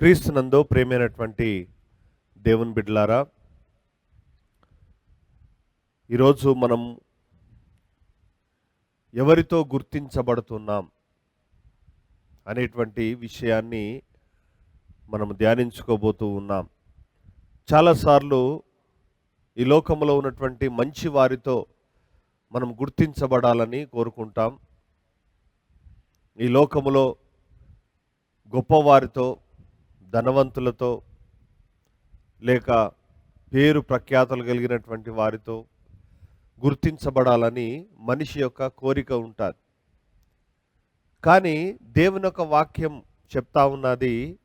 క్రీస్తునందు ప్రేమైనటువంటి దేవుని బిడ్డలారా ఈరోజు మనం ఎవరితో గుర్తించబడుతున్నాం అనేటువంటి విషయాన్ని మనం ధ్యానించుకోబోతూ ఉన్నాం. చాలాసార్లు ఈ లోకంలో ఉన్నటువంటి మంచి వారితో మనం గుర్తించబడాలని కోరుకుంటాం. ఈ లోకములో గొప్పవారితో ధనవంతులతో లేక పేరు ప్రఖ్యాతలు కలిగినటువంటి వారితో గుర్తించబడాలని మనిషి యొక్క కోరిక ఉంటుంది. కానీ దేవుని యొక్క వాక్యం చెప్తా ఉన్నది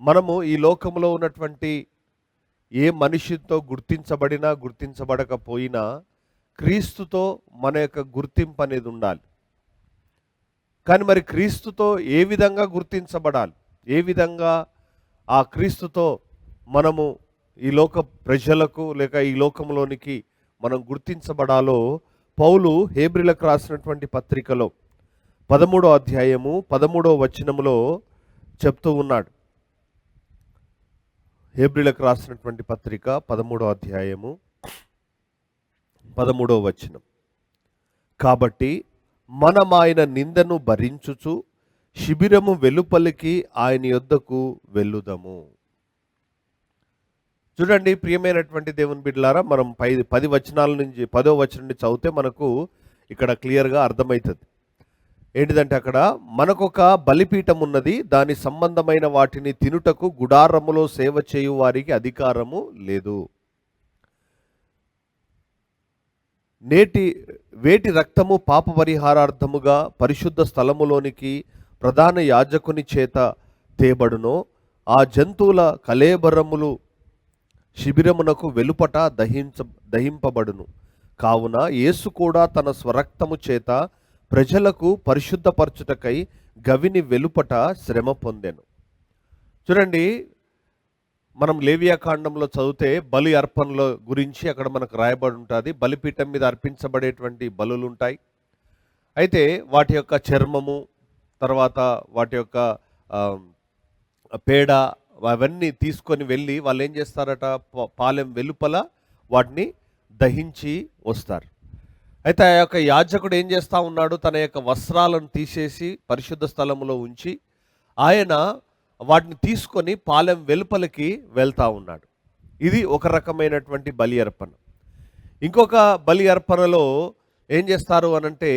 మనము ఈ లోకంలో ఉన్నటువంటి ఏ మనిషితో గుర్తించబడినా గుర్తించబడకపోయినా క్రీస్తుతో మన యొక్క గుర్తింపు అనేది ఉండాలి. కానీ మరి క్రీస్తుతో ఏ విధంగా గుర్తించబడాలి? ఏ విధంగా ఆ క్రీస్తుతో మనము ఈ లోక ప్రజలకు లేక ఈ లోకంలోనికి మనం గుర్తించబడాలో పౌలు హేబ్రిలకు రాసినటువంటి పత్రికలో పదమూడో అధ్యాయము పదమూడో వచనములో చెప్తూ ఉన్నాడు. హేబ్రిలకు రాసినటువంటి పత్రిక పదమూడో అధ్యాయము పదమూడో వచనం. కాబట్టి మనం ఆయన నిందను భరించుచు శిబిరము వెలుపలికి ఆయన యొద్దకు వెళ్ళుదము. చూడండి ప్రియమైనటువంటి దేవుని బిడ్డలారా మనం పై పది వచనాల నుంచి పదో వచనం నుంచి చదివితే మనకు ఇక్కడ క్లియర్గా అర్థమవుతుంది. ఏంటిదంటే అక్కడ మనకొక బలిపీఠం ఉన్నది దాని సంబంధమైన వాటిని తినుటకు గుడారములో సేవ చేయు వారికి అధికారము లేదు. నేటి వేటి రక్తము పాప పరిహారార్థముగా పరిశుద్ధ స్థలములోనికి ప్రధాన యాజకుని చేత తేబడునో. ఆ జంతువుల కలేబరములు శిబిరమునకు వెలుపట దహించ దహింపబడును. కావున యేసు కూడా తన స్వరక్తము చేత ప్రజలకు పరిశుద్ధపరచుటకై గవిని వెలుపట శ్రమ పొందెను. చూడండి మనం లేవియాకాండంలో చదివితే బలి అర్పణల గురించి అక్కడ మనకు రాయబడి ఉంటుంది. బలిపీఠం మీద అర్పించబడేటువంటి బలులు ఉంటాయి అయితే వాటి యొక్క చర్మము తర్వాత వాటి యొక్క పేడ అవన్నీ తీసుకొని వెళ్ళి వాళ్ళు ఏం చేస్తారట పాలెం వెలుపల వాటిని దహించి వస్తారు. అయితే ఆ యొక్క యాజకుడు ఏం చేస్తా ఉన్నాడు తన యొక్క వస్త్రాలను తీసేసి పరిశుద్ధ స్థలంలో ఉంచి ఆయన వాటిని తీసుకొని పాలెం వెలుపలికి వెళ్తా ఉన్నాడు. ఇది ఒక రకమైనటువంటి బలి అర్పణ. ఇంకొక బలి అర్పణలో ఏం చేస్తారు అనంటే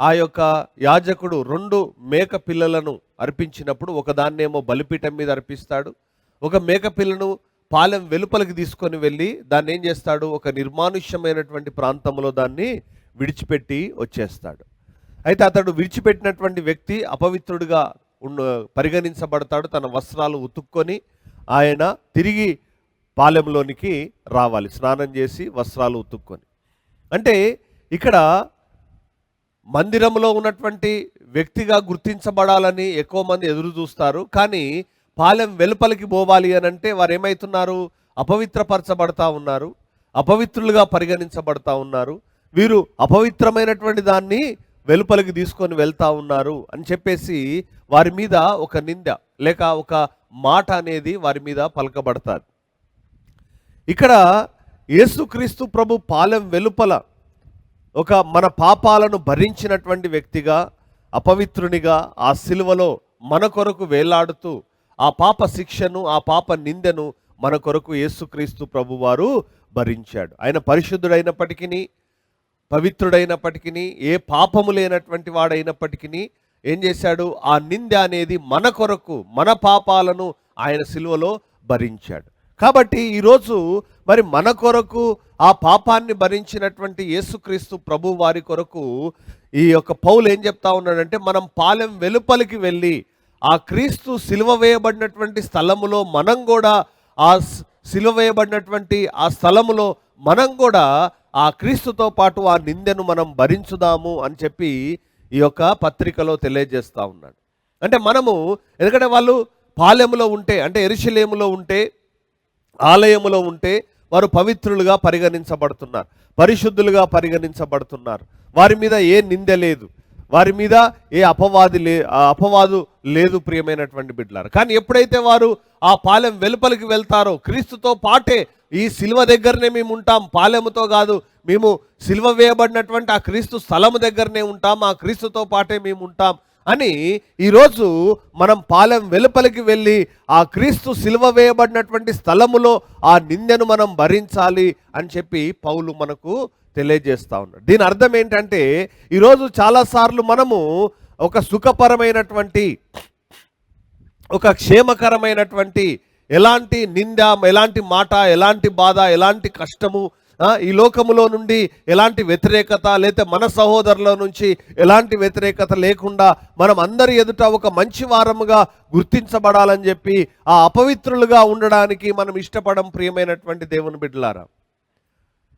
ఆ యొక్క యాజకుడు రెండు మేక పిల్లలను అర్పించినప్పుడు ఒకదాన్నేమో బలిపీఠం మీద అర్పిస్తాడు. ఒక మేక పిల్లను పాలెం వెలుపలికి తీసుకొని వెళ్ళి దాన్ని ఏం చేస్తాడు? ఒక నిర్మానుష్యమైనటువంటి ప్రాంతంలో దాన్ని విడిచిపెట్టి వచ్చేస్తాడు. అయితే అతడు విడిచిపెట్టినటువంటి వ్యక్తి అపవిత్రుడిగా ఉన్న పరిగణించబడతాడు. తన వస్త్రాలు ఉతుక్కొని ఆయన తిరిగి పాలెంలోనికి రావాలి. స్నానం చేసి వస్త్రాలు ఉతుక్కొని. అంటే ఇక్కడ మందిరంలో ఉన్నటువంటి వ్యక్తిగా గుర్తించబడాలని ఎక్కువ మంది ఎదురు చూస్తారు. కానీ పాలెం వెలుపలికి పోవాలి అని అంటే వారు ఏమవుతున్నారు అపవిత్రపరచబడతా ఉన్నారు. అపవిత్రులుగా పరిగణించబడతా ఉన్నారు. వీరు అపవిత్రమైనటువంటి దాన్ని వెలుపలికి తీసుకొని వెళ్తా ఉన్నారు అని చెప్పేసి వారి మీద ఒక నింద లేక ఒక మాట అనేది వారి మీద పలకబడతారు ఇక్కడ యేసుక్రీస్తు ప్రభు పాలెం వెలుపల ఒక మన పాపాలను భరించినటువంటి వ్యక్తిగా అపవిత్రునిగా ఆ సిలువలో మన కొరకు వేలాడుతూ ఆ పాప శిక్షను ఆ పాప నిందెను మన కొరకు యేసుక్రీస్తు ప్రభువారు భరించాడు. ఆయన పరిశుద్ధుడైనప్పటికీ పవిత్రుడైనప్పటికీ ఏ పాపము లేనటువంటి వాడైనప్పటికీ ఏం చేశాడు? ఆ నింద అనేది మన కొరకు మన పాపాలను ఆయన సిలువలో భరించాడు. కాబట్టి ఈరోజు మరి మన కొరకు ఆ పాపాన్ని భరించినటువంటి యేసుక్రీస్తు ప్రభు వారి కొరకు ఈ యొక్క పౌలు ఏం చెప్తా ఉన్నాడంటే మనం పాలెం వెలుపలికి వెళ్ళి ఆ క్రీస్తు సిలువ వేయబడినటువంటి స్థలములో మనం కూడా ఆ సిలువ వేయబడినటువంటి ఆ స్థలములో మనం కూడా ఆ క్రీస్తుతో పాటు ఆ నిందెను మనం భరించుదాము అని చెప్పి ఈ యొక్క పత్రికలో తెలియజేస్తూ ఉన్నాడు. అంటే మనము ఎందుకంటే వాళ్ళు పాలెములో ఉంటే అంటే ఎరుశలేములో ఉంటే ఆలయములో ఉంటే వారు పవిత్రులుగా పరిగణించబడుతున్నారు పరిశుద్ధులుగా పరిగణించబడుతున్నారు. వారి మీద ఏ నింద లేదు వారి మీద ఏ అపవాది లే ఆ అపవాదు లేదు ప్రియమైనటువంటి బిడ్డలారు. కానీ ఎప్పుడైతే వారు ఆ పాలెం వెలుపలికి వెళ్తారో క్రీస్తుతో పాటే ఈ శిల్వ దగ్గరనే మేము ఉంటాం పాలెముతో కాదు మేము శిల్వ వేయబడినటువంటి ఆ క్రీస్తు స్థలము దగ్గరనే ఉంటాం ఆ క్రీస్తుతో పాటే మేము ఉంటాం అని ఈరోజు మనం పాలెం వెలుపలికి వెళ్ళి ఆ క్రీస్తు సిలువ వేయబడినటువంటి స్థలములో ఆ నిందెను మనం భరించాలి అని చెప్పి పౌలు మనకు తెలియజేస్తా ఉన్నాడు. దీని అర్థం ఏంటంటే ఈరోజు చాలాసార్లు మనము ఒక సుఖపరమైనటువంటి ఒక క్షేమకరమైనటువంటి ఎలాంటి నింద ఎలాంటి మాట ఎలాంటి బాధ ఎలాంటి కష్టము ఈ లోకములో నుండి ఎలాంటి వ్యతిరేకత లేతే మన సహోదరుల నుంచి ఎలాంటి వ్యతిరేకత లేకుండా మనం అందరి ఎదుట ఒక మంచి వారముగా గుర్తించబడాలని చెప్పి ఆ అపవిత్రులుగా ఉండడానికి మనం ఇష్టపడం ప్రియమైనటువంటి దేవుని బిడ్డలారా.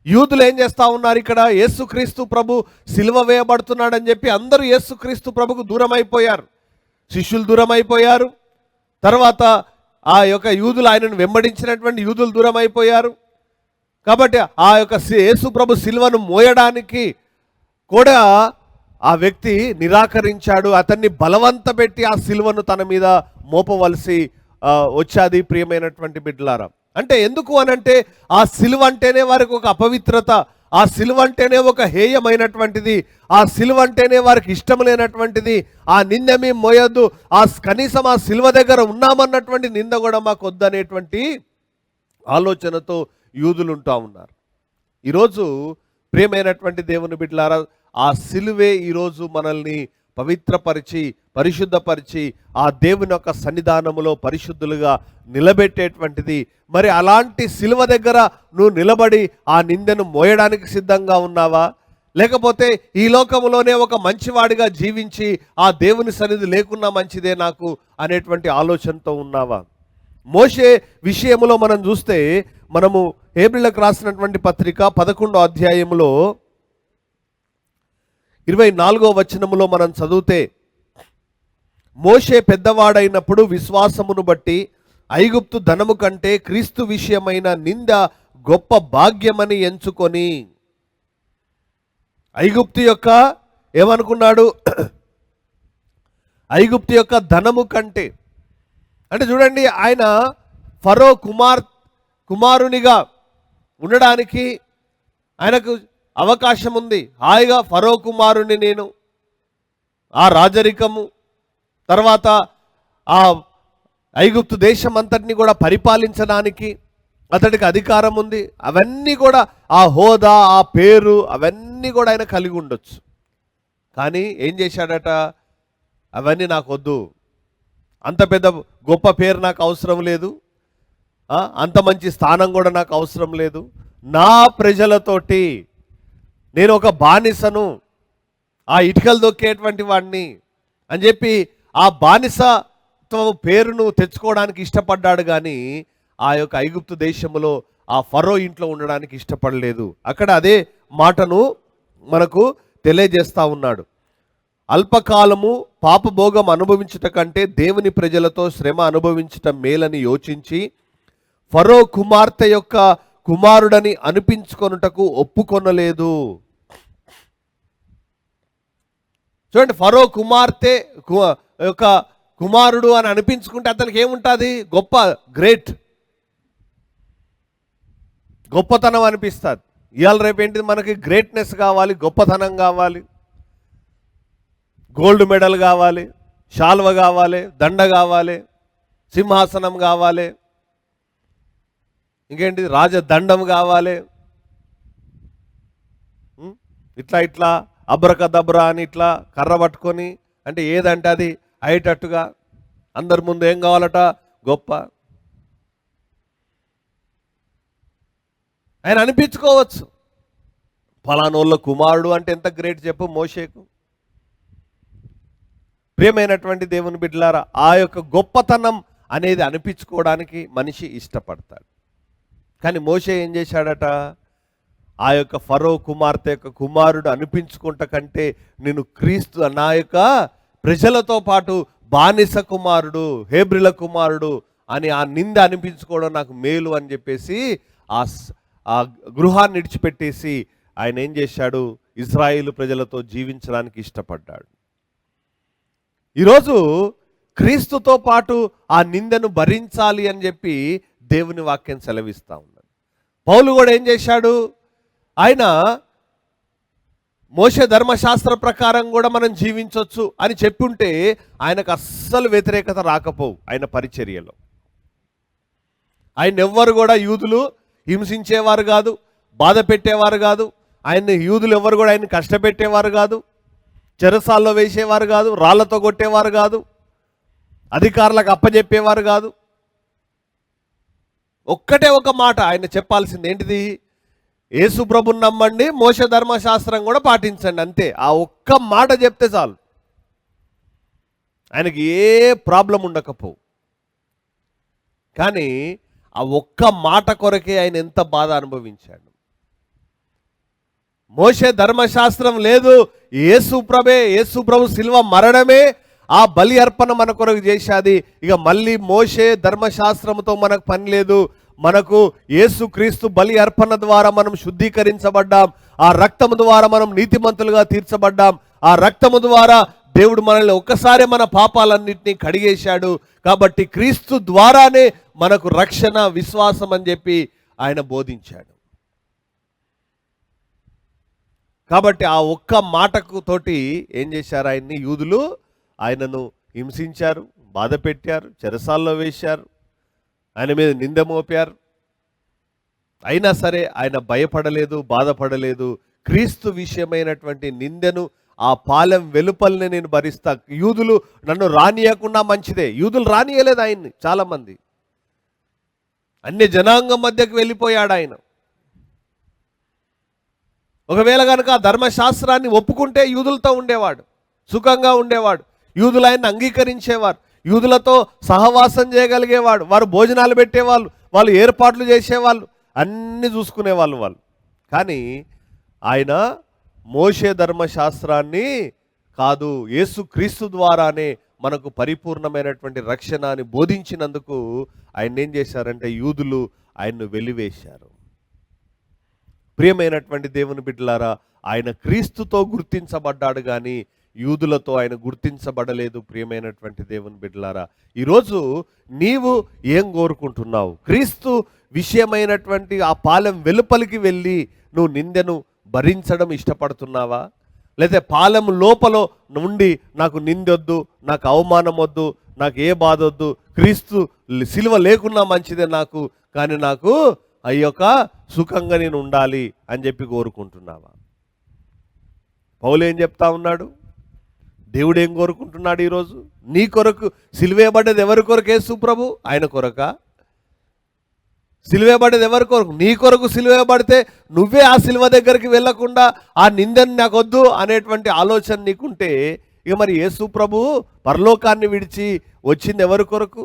యూదులు ఏం చేస్తా ఉన్నారు ఇక్కడ? యేసుక్రీస్తు ప్రభు సిలువ వేయబడుతున్నాడని చెప్పి అందరూ యేసుక్రీస్తు ప్రభుకు దూరం అయిపోయారు శిష్యులు దూరం అయిపోయారు తర్వాత ఆ యొక్క యూదులు ఆయనను వెంబడించినటువంటి యూదులు దూరం అయిపోయారు కాబట్టి ఆ యొక్క సి- యేసు ప్రభు మోయడానికి కూడా ఆ వ్యక్తి నిరాకరించాడు. అతన్ని బలవంత పెట్టి ఆ సిలువను తన మీద మోపవలసి వచ్చాది ప్రియమైనటువంటి బిడ్డలారా. అంటే ఎందుకు అనంటే ఆ సిలువ అంటేనే వారికి ఒక అపవిత్రత ఆ సిలువ అంటేనే ఒక హేయమైనటువంటిది ఆ సిలువ అంటేనే వారికి ఇష్టం లేనటువంటిది ఆ నింద మేము మోయొద్దు ఆ కనీసం ఆ సిలువ దగ్గర ఉన్నామన్నటువంటి నింద కూడా మాకు వద్దనేటువంటి ఆలోచనతో యూదులు ఉంటా ఉన్నారు. ఈరోజు ప్రియమైనటువంటి దేవుని బిడ్డలారా ఆ సిలువే ఈరోజు మనల్ని పవిత్రపరిచి పరిశుద్ధపరిచి ఆ దేవుని యొక్క సన్నిధానములో పరిశుద్ధులుగా నిలబెట్టేటువంటిది. మరి అలాంటి సిలువ దగ్గర నువ్వు నిలబడి ఆ నిందను మోయడానికి సిద్ధంగా ఉన్నావా? లేకపోతే ఈ లోకములోనే ఒక మంచివాడిగా జీవించి ఆ దేవుని సన్నిధి లేకున్నా మంచిదే నాకు అనేటువంటి ఆలోచనతో ఉన్నావా? మోషే విషయములో మనం చూస్తే మనము ఏప్రిల్కి రాసినటువంటి పత్రిక పదకొండో అధ్యాయములో ఇరవై నాలుగో వచనములో మనం చదివితే మోషే పెద్దవాడైనప్పుడు విశ్వాసమును బట్టి ఐగుప్తు ధనము కంటే క్రీస్తు విషయమైన నింద గొప్ప భాగ్యమని ఎంచుకొని ఐగుప్తు యొక్క ఏమనుకున్నాడు? ఐగుప్తు యొక్క ధనము కంటే అంటే చూడండి ఆయన ఫరో కుమార్ కుమారునిగా ఉండడానికి ఆయనకు అవకాశం ఉంది. హాయిగా ఫరో కుమారుని నేను ఆ రాజరికము తర్వాత ఆ ఐగుప్తు దేశం అంతటిని కూడా పరిపాలించడానికి అతడికి అధికారం ఉంది. అవన్నీ కూడా ఆ హోదా ఆ పేరు అవన్నీ కూడా ఆయన కలిగి ఉండొచ్చు. కానీ ఏం చేశాడట? అవన్నీ నాకు వద్దు అంత పెద్ద గొప్ప పేరు నాకు అవసరం లేదు. అంత మంచి స్థానం కూడా నాకు అవసరం లేదు. నా ప్రజలతోటి నేను ఒక బానిసను ఆ ఇటుకలు దొక్కేటువంటి వాడిని అని చెప్పి ఆ బానిసత్వం పేరును తెచ్చుకోవడానికి ఇష్టపడ్డాడు కానీ ఆ యొక్క ఐగుప్తు దేశంలో ఆ ఫరో ఇంట్లో ఉండడానికి ఇష్టపడలేదు. అక్కడ అదే మాటను మనకు తెలియజేస్తా ఉన్నాడు. అల్పకాలము పాపభోగం అనుభవించుట కంటే దేవుని ప్రజలతో శ్రమ అనుభవించటం మేలని యోచించి ఫరో కుమార్తె యొక్క కుమారుడని అనిపించుకొనుటకు ఒప్పుకొనలేదు. చూడండి ఫరో కుమార్తె యొక్క కుమారుడు అని అనిపించుకుంటే అతనికి ఏముంటుంది? గొప్ప గ్రేట్. గొప్పతనం అనిపిస్తుంది. ఇవాళ రేపు ఏంటిది? మనకి గ్రేట్నెస్ కావాలి గొప్పతనం కావాలి. గోల్డ్ మెడల్ కావాలి శాల్వ కావాలి దండ కావాలి సింహాసనం కావాలి. ఇంకేంటి? రాజదండం కావాలి. ఇట్లా ఇట్లా ఇట్లా అబ్రకదబ్రా అని ఇట్లా కర్ర పట్టుకొని అంటే ఏదంటే అది అయ్యేటట్టుగా అందరి ముందు ఏం కావాలట? గొప్ప. ఆయన అనిపించుకోవచ్చు. ఫలానోళ్ళ కుమారుడు అంటే ఎంత గ్రేట్ చెప్పు మోషేకు. ప్రియమైనటువంటి దేవుని బిడ్డలారా ఆ యొక్క గొప్పతనం అనేది అనిపించుకోవడానికి మనిషి ఇష్టపడతాడు. కానీ మోషే ఏం చేశాడట? ఆ యొక్క ఫరో కుమార్తె యొక్క కుమారుడు అనిపించుకుంట కంటే నేను క్రీస్తు నా యొక్క ప్రజలతో పాటు బానిస కుమారుడు హేబ్రిల కుమారుడు అని ఆ నింద అనిపించుకోవడం నాకు మేలు అని చెప్పేసి ఆ ఆ గృహాన్ని విడిచిపెట్టేసి ఆయన ఏం చేశాడు? ఇజ్రాయిల్ ప్రజలతో జీవించడానికి ఇష్టపడ్డాడు. ఈరోజు క్రీస్తుతో పాటు ఆ నిందను భరించాలి అని చెప్పి దేవుని వాక్యం సెలవిస్తూ ఉన్నది పౌలు కూడా ఏం చేశాడు? ఆయన మోస ధర్మశాస్త్ర ప్రకారం కూడా మనం జీవించవచ్చు అని చెప్పుంటే ఆయనకు అస్సలు వ్యతిరేకత రాకపోవు ఆయన పరిచర్యలో. ఆయన ఎవ్వరు కూడా యూదులు హింసించేవారు కాదు బాధ పెట్టేవారు కాదు ఆయన యూదులు ఎవరు కూడా ఆయన కష్టపెట్టేవారు కాదు చెరసాల్లో వేసేవారు కాదు రాళ్ళతో కొట్టేవారు కాదు అధికారులకు అప్పజెప్పేవారు కాదు ఒక్కటే ఒక మాట ఆయన చెప్పాల్సింది ఏంటిది? యేసు ప్రభుని నమ్మండి మోస ధర్మశాస్త్రం కూడా పాటించండి అంతే. ఆ ఒక్క మాట చెప్తే చాలు. ఆయనకి ఏ ప్రాబ్లం ఉండకపోవు. కానీ ఆ ఒక్క మాట కొరకే ఆయన ఎంత బాధ అనుభవించాడు. మోసే ధర్మశాస్త్రం లేదు యేసు ప్రభే యేసు ప్రభు శిల్వ మరణమే ఆ బలి అర్పణ మన కొరకు చేశాది. ఇక మళ్ళీ మోసే ధర్మశాస్త్రంతో మనకు పని లేదు. మనకు యేసు క్రీస్తు బలి అర్పణ ద్వారా మనం శుద్ధీకరించబడ్డాం. ఆ రక్తము ద్వారా మనం నీతిమంతులుగా తీర్చబడ్డాం. ఆ రక్తము ద్వారా దేవుడు మనల్ని ఒక్కసారి మన పాపాలన్నింటినీ కడిగేశాడు. కాబట్టి క్రీస్తు ద్వారానే మనకు రక్షణ విశ్వాసం అని చెప్పి ఆయన బోధించాడు. కాబట్టి ఆ ఒక్క మాటకు తోటి ఏం చేశారు ఆయన్ని యూదులు? ఆయనను హింసించారు బాధ పెట్టారు చెరసాల్లో వేశారు ఆయన మీద నింద మోపారు. అయినా సరే ఆయన భయపడలేదు బాధపడలేదు. క్రీస్తు విషయమైనటువంటి నిందను ఆ పాలెం వెలుపల్ని నేను భరిస్తా. యూదులు నన్ను రానియకుండా మంచిదే. యూదులు రానియలేదు ఆయన్ని చాలామంది. అన్ని జనాంగం మధ్యకు వెళ్ళిపోయాడు ఆయన. ఒకవేళ కనుక ధర్మశాస్త్రాన్ని ఒప్పుకుంటే యూదులతో ఉండేవాడు సుఖంగా ఉండేవాడు. యూదులు ఆయన్ని అంగీకరించేవారు. యూదులతో సహవాసం చేయగలిగేవాడు. వారు భోజనాలు పెట్టేవాళ్ళు. వాళ్ళు ఏర్పాట్లు చేసేవాళ్ళు. అన్నీ చూసుకునేవాళ్ళు వాళ్ళు. కానీ ఆయన మోషే ధర్మశాస్త్రాన్ని కాదు యేసు క్రీస్తు ద్వారానే మనకు పరిపూర్ణమైనటువంటి రక్షణ అని బోధించినందుకు ఆయన ఏం చేశారంటే యూదులు ఆయన్ను వెలివేశారు. ప్రియమైనటువంటి దేవుని బిడ్డలారా ఆయన క్రీస్తుతో గుర్తించబడ్డాడు కానీ యూదులతో ఆయన గుర్తించబడలేదు ప్రియమైనటువంటి దేవుని బిడ్డలారా. ఈరోజు నీవు ఏం కోరుకుంటున్నావు? క్రీస్తు విషయమైనటువంటి ఆ పాలెం వెలుపలికి వెళ్ళి నువ్వు నిందెను భరించడం ఇష్టపడుతున్నావా? లేదా పాలెం లోపల నుండి నాకు నిందొద్దు నాకు అవమానం వద్దు నాకు ఏ బాధ వద్దు క్రీస్తు సిలువ లేకున్నా మంచిదే నాకు కానీ నాకు అయ్యొక సుఖంగా నేను ఉండాలి అని చెప్పి కోరుకుంటున్నావా? పౌలు ఏం చెప్తా ఉన్నాడు? దేవుడు ఏం కోరుకుంటున్నాడు ఈరోజు? నీ కొరకు సిలువేయబడ్డది ఎవరి కొరకు యేసు ప్రభు? ఆయన కొరక? సిలువేయబడ్డది ఎవరి కొరకు? నీ కొరకు సిలువేయబడితే నువ్వే ఆ సిలువ దగ్గరికి వెళ్ళకుండా ఆ నిందని నాకు వద్దు అనేటువంటి ఆలోచన నీకుంటే ఇక మరి యేసు ప్రభు పరలోకాన్ని విడిచి వచ్చింది ఎవరి కొరకు?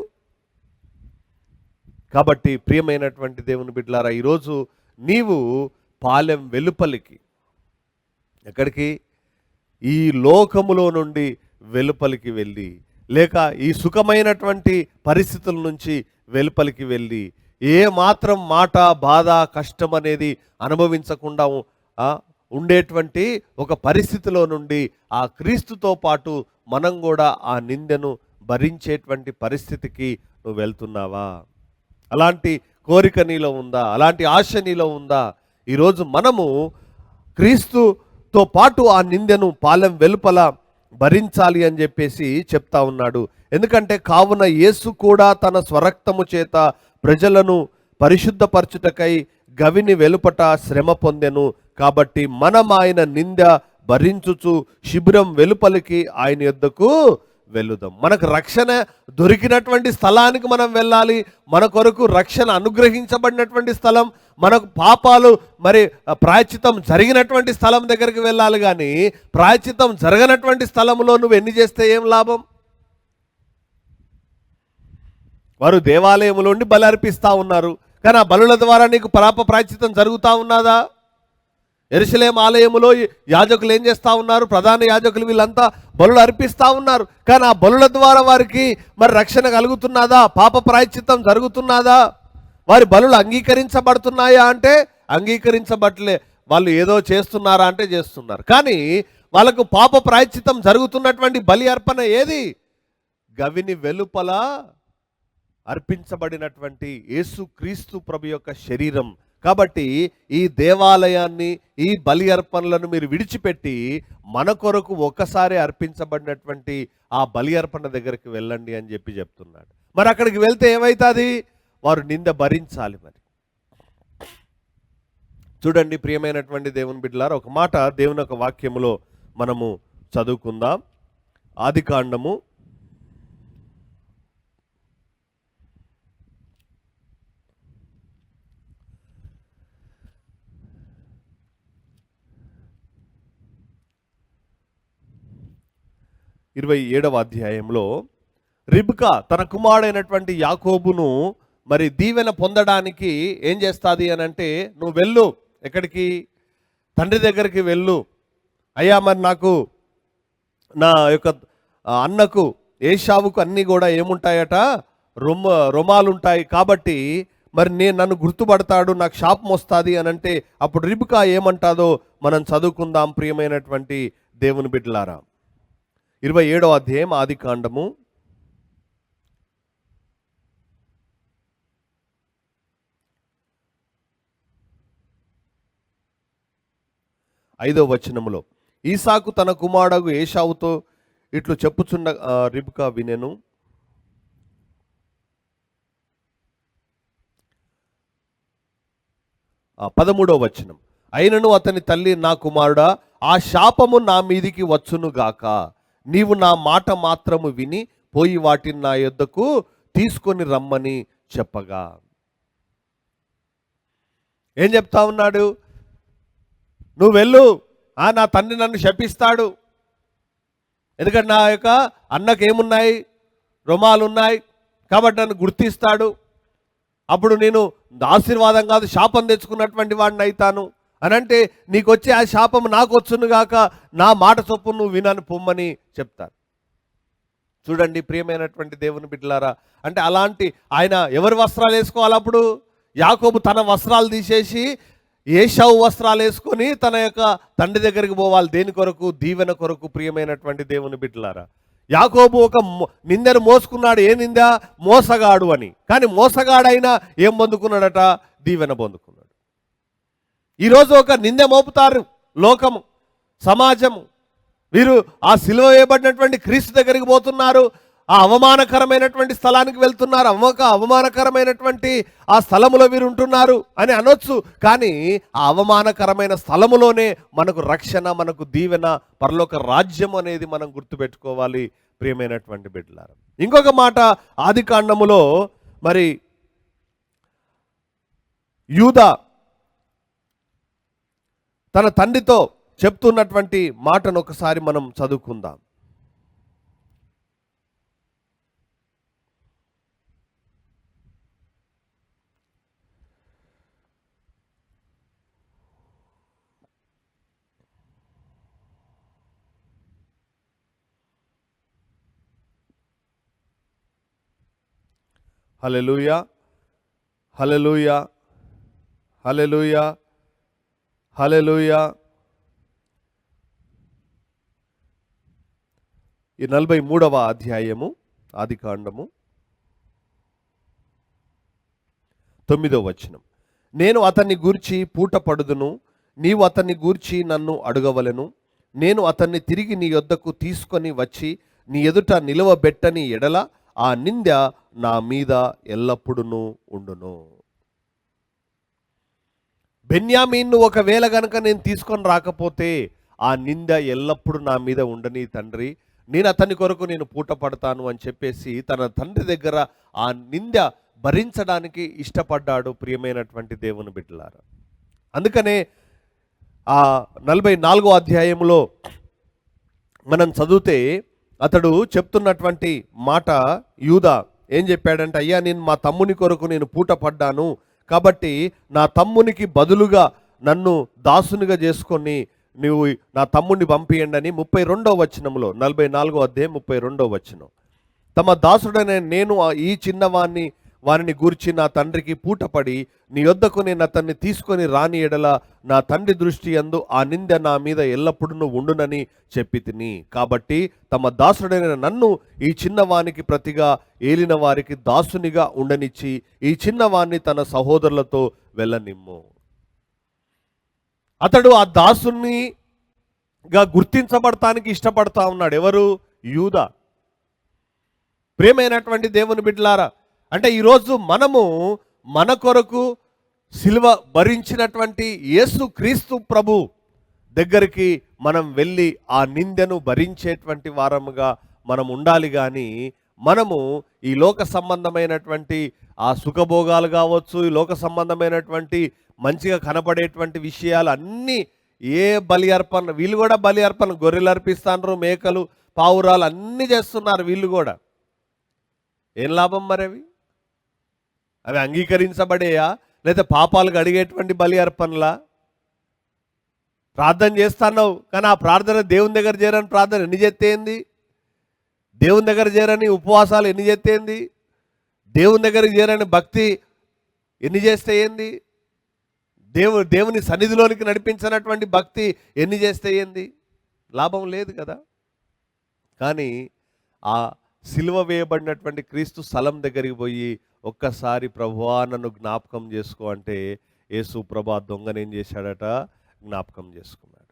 కాబట్టి ప్రియమైనటువంటి దేవుని బిడ్డలారా ఈరోజు నీవు పాలెం వెలుపలికి ఎక్కడికి? ఈ లోకములో నుండి వెలుపలికి వెళ్ళి లేక ఈ సుఖమైనటువంటి పరిస్థితుల నుంచి వెలుపలికి వెళ్ళి ఏ మాత్రం మాట బాధ కష్టం అనేది అనుభవించకుండా ఉండేటువంటి ఒక పరిస్థితిలో నుండి ఆ క్రీస్తుతో పాటు మనం కూడా ఆ నిందను భరించేటువంటి పరిస్థితికి నువ్వు వెళ్తున్నావా? అలాంటి కోరిక నీలో ఉందా? అలాంటి ఆశ నీలో ఉందా? ఈరోజు మనము క్రీస్తు తో పాటు ఆ నిందెను పాలెం వెలుపల భరించాలి అని చెప్పేసి చెప్తా ఉన్నాడు. ఎందుకంటే కావున యేసు కూడా తన స్వరక్తము చేత ప్రజలను పరిశుద్ధపరచుటకై గవిని వెలుపట శ్రమ పొందెను. కాబట్టి మనం ఆయన నింద భరించుచు శిబిరం వెలుపలికి ఆయన యొద్దకు వెళ్ళుదాం మనకు రక్షణ దొరికినటువంటి స్థలానికి మనం వెళ్ళాలి. మన కొరకు రక్షణ అనుగ్రహించబడినటువంటి స్థలం మనకు పాపాలు మరి ప్రాయచితం జరిగినటువంటి స్థలం దగ్గరికి వెళ్ళాలి కానీ ప్రాయచితం జరగనటువంటి స్థలంలో నువ్వు ఎన్ని చేస్తే ఏం లాభం? వారు దేవాలయంలో ఉండి బలి అర్పిస్తూ ఉన్నారు. కానీ ఆ బలుల ద్వారా నీకు పాప ప్రాయచితం జరుగుతా ఉన్నదా? ఎరుసలేం ఆలయములో యాజకులు ఏం చేస్తూ ఉన్నారు? ప్రధాన యాజకులు వీళ్ళంతా బలులు అర్పిస్తా ఉన్నారు. కానీ ఆ బలుల ద్వారా వారికి మరి రక్షణ కలుగుతున్నదా? పాప ప్రాయచిత్తం జరుగుతున్నదా? వారి బలులు అంగీకరించబడుతున్నాయా అంటే అంగీకరించబట్లే. వాళ్ళు ఏదో చేస్తున్నారా అంటే చేస్తున్నారు. కానీ వాళ్ళకు పాప ప్రాయచిత్తం జరుగుతున్నటువంటి బలి అర్పణ ఏది? గవిని వెలుపల అర్పించబడినటువంటి యేసుక్రీస్తు ప్రభు యొక్క శరీరం. కాబట్టి ఈ దేవాలయాన్ని ఈ బలి అర్పణలను మీరు విడిచిపెట్టి మన కొరకు ఒక్కసారి అర్పించబడినటువంటి ఆ బలి అర్పణ దగ్గరికి వెళ్ళండి అని చెప్పి చెప్తున్నాడు. మరి అక్కడికి వెళ్తే ఏమవుతుంది వారు నింద భరించాలి మరి. చూడండి ప్రియమైనటువంటి దేవుని బిడ్డలారు ఒక మాట దేవుని యొక్క వాక్యములో మనము చదువుకుందాం. ఆది కాండము ఇరవై ఏడవ అధ్యాయంలో రిబ్కా తన కుమారుడైనటువంటి యాకోబును మరి దీవెన పొందడానికి ఏం చేస్తుంది అని అంటే నువ్వు వెళ్ళు ఎక్కడికి? తండ్రి దగ్గరికి వెళ్ళు. అయ్యా మరి నాకు నా యొక్క అన్నకు ఏషావుకు అన్నీ కూడా ఏముంటాయట? రొమ్మ రొమాలుంటాయి. కాబట్టి మరి నేను నన్ను గుర్తుపడతాడు నాకు శాపం వస్తుంది అని అంటే అప్పుడు రిబ్కా ఏమంటాదో మనం చదువుకుందాం ప్రియమైనటువంటి దేవుని బిడ్డలారా. ఇరవై ఏడవ అధ్యాయం ఆది కాండము. ఐదవ వచనములో ఈసాకు తన కుమారుడు ఏషావుతో ఇట్లు చెప్పుచున్న రిబ్కా వినెను. పదమూడవ వచనం అయినను అతని తల్లి నా కుమారుడా ఆ శాపము నా మీదికి వచ్చును గాక. నీవు నా మాట మాత్రము విని పోయి వాటిని నా యొద్దకు తీసుకొని రమ్మని చెప్పగా. ఏం చెప్తా ఉన్నాడు? నువ్వు వెళ్ళు. ఆ నా తండ్రి నన్ను శపిస్తాడు. ఎందుకంటే నా యొక్క అన్నకు ఏమున్నాయి? రుమాలు ఉన్నాయి కాబట్టి నన్ను గుర్తిస్తాడు. అప్పుడు నేను ఆశీర్వాదం కాదు శాపం తెచ్చుకున్నటువంటి వాడిని అవుతాను. అని అంటే నీకు వచ్చే ఆ శాపం నాకు వచ్చును గాక నా మాట చొప్పున నువ్వు వినని పొమ్మని చెప్తారు. చూడండి ప్రియమైనటువంటి దేవుని బిడ్డలారా అంటే అలాంటి ఆయన ఎవరి వస్త్రాలు వేసుకోవాలి అప్పుడు? యాకోబు తన వస్త్రాలు తీసేసి ఏషావు వస్త్రాలు వేసుకొని తన యొక్క తండ్రి దగ్గరికి పోవాలి. దేని కొరకు? దీవెన కొరకు ప్రియమైనటువంటి దేవుని బిడ్డలారా. యాకోబు ఒక నిందను మోసుకున్నాడు. ఏ నింద? మోసగాడు అని. కానీ మోసగాడైనా ఏం పొందుకున్నాడట? దీవెన పొందుకున్నాడు. ఈరోజు ఒక నింద మోపుతారు లోకము సమాజము. వీరు ఆ సిలువ వేయబడినటువంటి క్రీస్తు దగ్గరికి పోతున్నారు. ఆ అవమానకరమైనటువంటి స్థలానికి వెళ్తున్నారు. అమ్మక అవమానకరమైనటువంటి ఆ స్థలములో వీరు ఉంటున్నారు అని అనొచ్చు. కానీ ఆ అవమానకరమైన స్థలములోనే మనకు రక్షణ మనకు దీవెన పరలోక రాజ్యం అనేది మనం గుర్తుపెట్టుకోవాలి. ప్రియమైనటువంటి బిడ్డలారు ఇంకొక మాట ఆది కాండములో మరి యూదా తన తండ్రితో చెప్తున్నటువంటి మాటను ఒకసారి మనం చదువుకుందాం. హలెలుయా హలెలూయా హలెలూయా హలెలుయ ఈ నలభై మూడవ అధ్యాయము ఆది కాండము. తొమ్మిదవ వచనం. నేను అతన్ని గూర్చి పూట పడుదును నీవు అతన్ని గూర్చి నన్ను అడగవలను. నేను అతన్ని తిరిగి నీ యొద్దకు తీసుకొని వచ్చి నీ ఎదుట నిలవబెట్టని ఎడల ఆ నింద నా మీద ఎల్లప్పుడూ ఉండును. బెన్యామీన్ను ఒకవేళ గనక నేను తీసుకొని రాకపోతే ఆ నింద ఎల్లప్పుడూ నా మీద ఉండని తండ్రి. నేను అతని కొరకు నేను పూట పడతాను అని చెప్పేసి తన తండ్రి దగ్గర ఆ నింద భరించడానికి ఇష్టపడ్డాడు ప్రియమైనటువంటి దేవుని బిడ్డలారా. అందుకనే ఆ నలభై నాలుగో అధ్యాయంలో మనం చదివితే అతడు చెప్తున్నటువంటి మాట యూదా ఏం చెప్పాడంటే అయ్యా నేను మా తమ్ముని కొరకు నేను పూట పడ్డాను. కాబట్టి నా తమ్మునికి బదులుగా నన్ను దాసునిగా చేసుకొని నువ్వు నా తమ్ముడిని పంపియండి అని ముప్పై రెండో వచనంలో నలభై నాలుగో అధ్యాయం ముప్పై రెండో వచనం. తమ దాసుడనే నేను ఆ ఈ చిన్నవాణ్ణి వారిని గూర్చి నా తండ్రికి పూటపడి నీ యొద్దకు నేను అతన్ని తీసుకొని రాని ఎడల నా తండ్రి దృష్టి యందు ఆ నింద నా మీద ఎల్లప్పుడూ ఉండునని చెప్పి తిని. కాబట్టి తమ దాసుడైన నన్ను ఈ చిన్నవానికి ప్రతిగా ఏలిన వారికి దాసునిగా ఉండనిచ్చి ఈ చిన్నవాణ్ణి తన సహోదరులతో వెళ్ళనిమ్ము. అతడు ఆ దాసునిగా గుర్తించబడటానికి ఇష్టపడతా ఉన్నాడు. ఎవరు? యూద. ప్రేమైనటువంటి దేవుని బిడ్డలారా అంటే ఈరోజు మనము మన కొరకు సిలువ భరించినటువంటి యేసు క్రీస్తు ప్రభు దగ్గరికి మనం వెళ్ళి ఆ నిందను భరించేటువంటి వారముగా మనం ఉండాలి కానీ మనము ఈ లోక సంబంధమైనటువంటి ఆ సుఖభోగాలు కావచ్చు ఈ లోక సంబంధమైనటువంటి మంచిగా కనపడేటువంటి విషయాలు అన్నీ ఏ బలి అర్పణ వీళ్ళు కూడా బలి అర్పణ గొర్రెలు అర్పిస్తాండ్రు మేకలు పావురాలు అన్నీ చేస్తున్నారు వీళ్ళు కూడా. ఏం లాభం మరి అవి అవి అంగీకరించబడేయా? లేదా పాపాలకు అడిగేటువంటి బలి అర్పణలా? ప్రార్థన చేస్తున్నావు కానీ ఆ ప్రార్థన దేవుని దగ్గర చేరని ప్రార్థన ఎన్ని చెత్తేంది దేవుని దగ్గర చేరని ఉపవాసాలు ఎన్ని చెత్తేంది దేవుని దగ్గరికి చేరని భక్తి ఎన్ని చేస్తే ఏంది? దేవు దేవుని సన్నిధిలోనికి నడిపించినటువంటి భక్తి ఎన్ని చేస్తే ఏంది? లాభం లేదు కదా? కానీ ఆ సిలువ వేయబడినటువంటి క్రీస్తు స్థలం దగ్గరికి పోయి ఒక్కసారి ప్రభువా నన్ను జ్ఞాపకం చేసుకో అంటే యేసు ప్రభా దొంగనేం చేశాడట? జ్ఞాపకం చేసుకున్నాడు.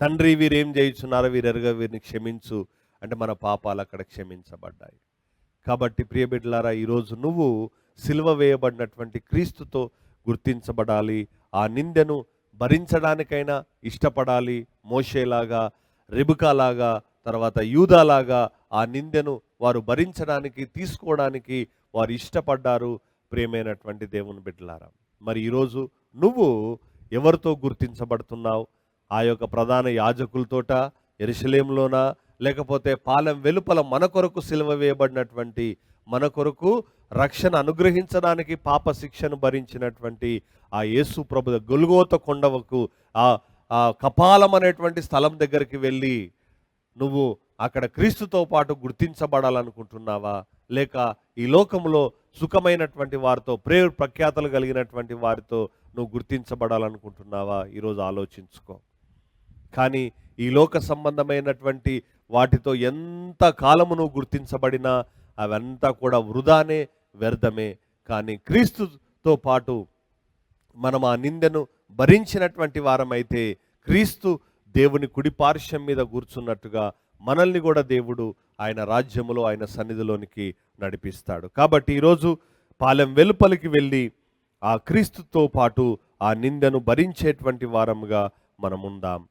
తండ్రి వీరేం చేయించున్నారో వీరెరగా వీరిని క్షమించు అంటే మన పాపాలు అక్కడ క్షమించబడ్డాయి. కాబట్టి ప్రియబిడ్డలారా ఈరోజు నువ్వు సిలువ వేయబడినటువంటి క్రీస్తుతో గుర్తించబడాలి. ఆ నిందెను భరించడానికైనా ఇష్టపడాలి. మోషేలాగా రిబుకాలాగా తర్వాత యూదాలాగా ఆ నిందెను వారు భరించడానికి తీసుకోవడానికి వారు ఇష్టపడ్డారు. ప్రేమైనటువంటి దేవుని బిడ్డలారా మరి ఈరోజు నువ్వు ఎవరితో గుర్తించబడుతున్నావు? ఆ యొక్క ప్రధాన యాజకులతోట ఎరుసలేంలోనా లేకపోతే పాలెం వెలుపల మన కొరకు సిలువ వేయబడినటువంటి మన కొరకు రక్షణ అనుగ్రహించడానికి పాప శిక్షను భరించినటువంటి ఆ యేసు ప్రభు గొలుగోత కొండవకు ఆ ఆ కపాలం అనేటువంటి స్థలం దగ్గరికి వెళ్ళి నువ్వు అక్కడ క్రీస్తుతో పాటు గుర్తించబడాలనుకుంటున్నావా? లేక ఈ లోకంలో సుఖమైనటువంటి వారితో ప్రేమ ప్రఖ్యాతలు కలిగినటువంటి వారితో నువ్వు గుర్తించబడాలనుకుంటున్నావా? ఈరోజు ఆలోచించుకో. కానీ ఈ లోక సంబంధమైనటువంటి వాటితో ఎంత కాలము నువ్వు గుర్తించబడినా అవంతా కూడా వృధానే వ్యర్థమే. కానీ క్రీస్తుతో పాటు మనం ఆ నిందను భరించినటువంటి వారమైతే క్రీస్తు దేవుని కుడి పార్శ్వం మీద కూర్చున్నట్టుగా మనల్ని కూడా దేవుడు ఆయన రాజ్యములో ఆయన సన్నిధిలోనికి నడిపిస్తాడు. కాబట్టి ఈరోజు పాలెం వెలుపలికి వెళ్ళి ఆ క్రీస్తుతో పాటు ఆ నిందను భరించేటువంటి వారముగా మనం